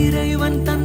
இறைவன் தன்